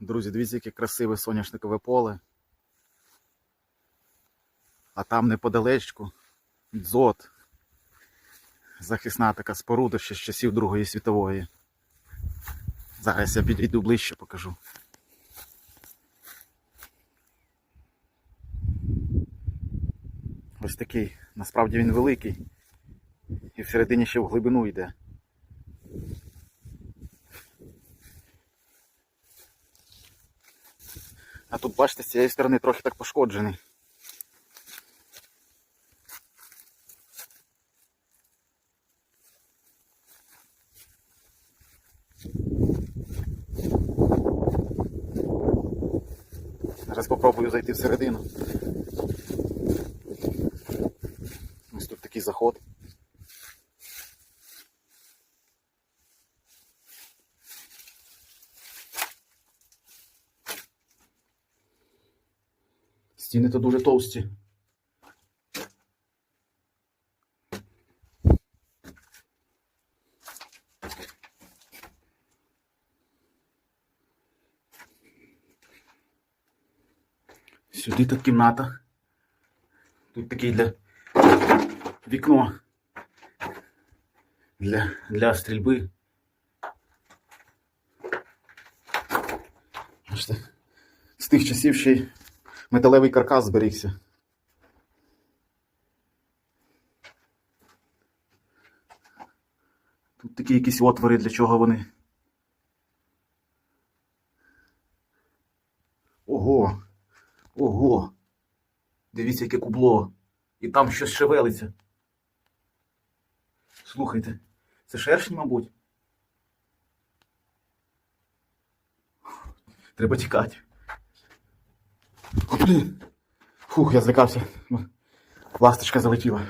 Друзі, дивіться, яке красиве соняшникове поле. А там неподалечку дзот. Захисна така споруда ще з часів Другої світової. Зараз я підійду ближче, покажу. Ось такий. Насправді він великий. І всередині ще в глибину йде. А тут, бачите, з цієї сторони трохи так пошкоджений. Зараз спробую зайти всередину. Ось тут такий заход. Стіни то дуже товсті. Сюди тут кімната. Тут такий для вікно для, для стрільби. З тих часів ще й металевий каркас зберігся. Тут такі якісь отвори, для чого вони. Ого! Ого! Дивіться, яке кубло. І там щось шевелиться. Слухайте, це шершні, мабуть. Треба тікати. Блін. Фух, я злякався. Ласточка залетіла.